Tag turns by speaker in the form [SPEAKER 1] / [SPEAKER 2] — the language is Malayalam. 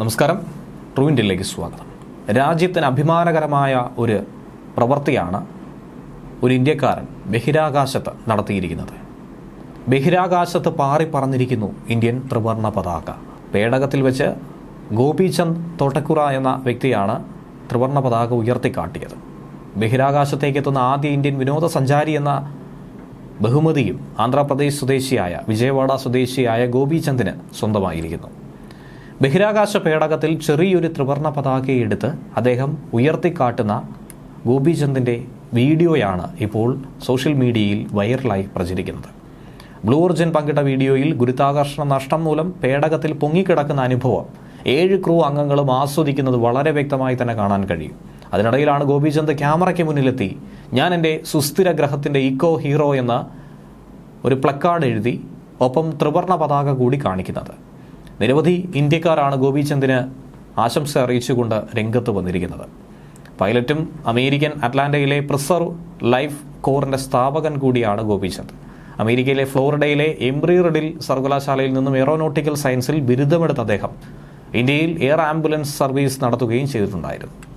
[SPEAKER 1] നമസ്കാരം. ട്രൂ ഇന്ത്യയിലേക്ക് സ്വാഗതം. രാജ്യത്തിന് അഭിമാനകരമായ ഒരു പ്രവൃത്തിയാണ് ഒരു ഇന്ത്യക്കാരൻ ബഹിരാകാശത്ത് നടത്തിയിരിക്കുന്നത്. ബഹിരാകാശത്ത് പാറി പറന്നിരിക്കുന്നു ഇന്ത്യൻ ത്രിവർണ പതാക. പേടകത്തിൽ വെച്ച് ഗോപിചന്ദ് തോട്ടക്കുറ എന്ന വ്യക്തിയാണ് ത്രിവർണ പതാക ഉയർത്തിക്കാട്ടിയത്. ബഹിരാകാശത്തേക്ക് എത്തുന്ന ആദ്യ ഇന്ത്യൻ വിനോദസഞ്ചാരി എന്ന ബഹുമതിയും ആന്ധ്രാപ്രദേശ് സ്വദേശിയായ വിജയവാഡ സ്വദേശിയായ ഗോപിചന്ദിന് സ്വന്തമായിരിക്കുന്നു. ബഹിരാകാശ പേടകത്തിൽ ചെറിയൊരു ത്രിവർണ പതാകയെടുത്ത് അദ്ദേഹം ഉയർത്തിക്കാട്ടുന്ന ഗോപിചന്ദിന്റെ വീഡിയോയാണ് ഇപ്പോൾ സോഷ്യൽ മീഡിയയിൽ വൈറലായി പ്രചരിക്കുന്നത്. ബ്ലൂ ഒറിജിൻ പങ്കിട്ട വീഡിയോയിൽ ഗുരുത്വാകർഷണ നഷ്ടം മൂലം പേടകത്തിൽ പൊങ്ങിക്കിടക്കുന്ന അനുഭവം. ഏഴ് ക്രൂ അംഗങ്ങളും ആസ്വദിക്കുന്നത് വളരെ വ്യക്തമായി തന്നെ കാണാൻ കഴിയും. അതിനിടയിലാണ് ഗോപിചന്ദ് ക്യാമറയ്ക്ക് മുന്നിലെത്തി. ഞാൻ എന്റെ സുസ്ഥിര ഗ്രഹത്തിന്റെ ഇക്കോ ഹീറോ എന്ന ഒരു പ്ലക്കാർഡ് എഴുതി ഒപ്പം ത്രിവർണ പതാക കൂടി കാണിക്കുന്നത്. നിരവധി ഇന്ത്യക്കാരാണ് ഗോപീചന്ദിന് ആശംസ അറിയിച്ചുകൊണ്ട് രംഗത്ത് വന്നിരിക്കുന്നത്. പൈലറ്റും അമേരിക്കൻ അറ്റ്ലാന്റയിലെ പ്രിസർവ് ലൈഫ് കോറിന്റെ സ്ഥാപകൻ കൂടിയാണ് ഗോപീചന്ദ്. അമേരിക്കയിലെ ഫ്ലോറിഡയിലെ എംബ്രിറിഡിൽ സർവകലാശാലയിൽ നിന്നും എയറോനോട്ടിക്കൽ സയൻസിൽ ബിരുദമെടുത്ത അദ്ദേഹം ഇന്ത്യയിൽ എയർ ആംബുലൻസ് സർവീസ് നടത്തുകയും ചെയ്തിട്ടുണ്ടായിരുന്നു.